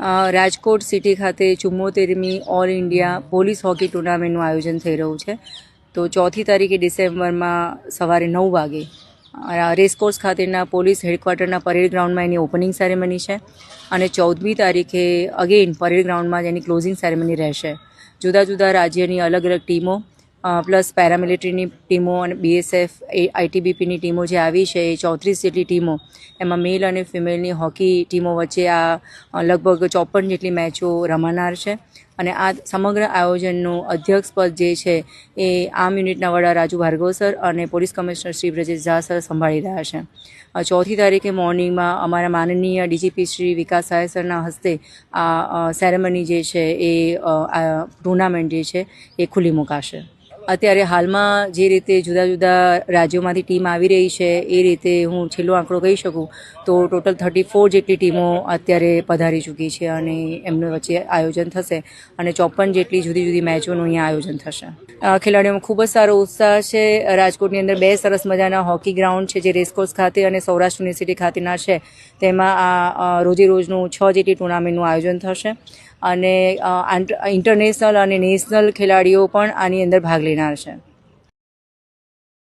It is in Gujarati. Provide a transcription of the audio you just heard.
રાજકોટ સિટી ખાતે ચુમ્મોતેરમી ઓલ ઇન્ડિયા પોલીસ હોકી ટુર્નામેન્ટનું આયોજન થઈ રહ્યું છે. તો ચોથી તારીખે ડિસેમ્બરમાં સવારે નવ વાગે રેસકોર્સ ખાતેના પોલીસ હેડક્વાર્ટરના પરેડ ગ્રાઉન્ડમાં એની ઓપનિંગ સેરેમની છે અને ચૌદમી તારીખે, અગેઇન, પરેડ ગ્રાઉન્ડમાં એની ક્લોઝિંગ સેરેમની રહેશે. જુદા જુદા રાજ્યની અલગ અલગ ટીમો પ્લસ પેરામિલિટરીની ટીમો અને બીએસએફ, એ આઈટીબીપીની ટીમો જે આવી છે, એ ચોત્રીસ જેટલી ટીમો, એમાં મેલ અને ફિમેલની હોકી ટીમો વચ્ચે આ લગભગ ચોપન જેટલી મેચો રમાનાર છે. અને આ સમગ્ર આયોજનનું અધ્યક્ષપદ જે છે એ આમ યુનિટના વડા રાજુ ભાર્ગવ સર અને police commissioner Shri Brajesh Jha sir સંભાળી રહ્યા છે. ચોથી તારીખે મોર્નિંગમાં અમારા માનનીય ડીજીપી શ્રી વિકાસ સહાય સરના હસ્તે આ સેરેમની જે છે એ ટુર્નામેન્ટ જે છે એ ખુલ્લી મુકાશે. અત્યારે હાલમાં જે રીતે જુદા જુદા રાજ્યોમાંથી ટીમ આવી રહી છે, એ રીતે હું છેલ્લો આંકડો કહી શકું તો ટોટલ થર્ટી ફોર જેટલી ટીમો અત્યારે પધારી ચૂકી છે અને એમનું વચ્ચે આયોજન થશે અને ચોપન જેટલી જુદી જુદી મેચોનું અહીંયા આયોજન થશે. ખેલાડીઓમાં ખૂબ જ સારો ઉત્સાહ છે. રાજકોટની અંદર બે સરસ મજાના હોકી ગ્રાઉન્ડ છે જે રેસકોર્સ ખાતે અને સૌરાષ્ટ્ર યુનિવર્સિટી ખાતેના છે. તેમાં આ રોજે રોજનું છ જેટલી ટુર્નામેન્ટનું આયોજન થશે. અને ઇન્ટરનેશનલ અને નેશનલ ખેલાડીઓ પણ આની અંદર ભાગ લેનાર છે.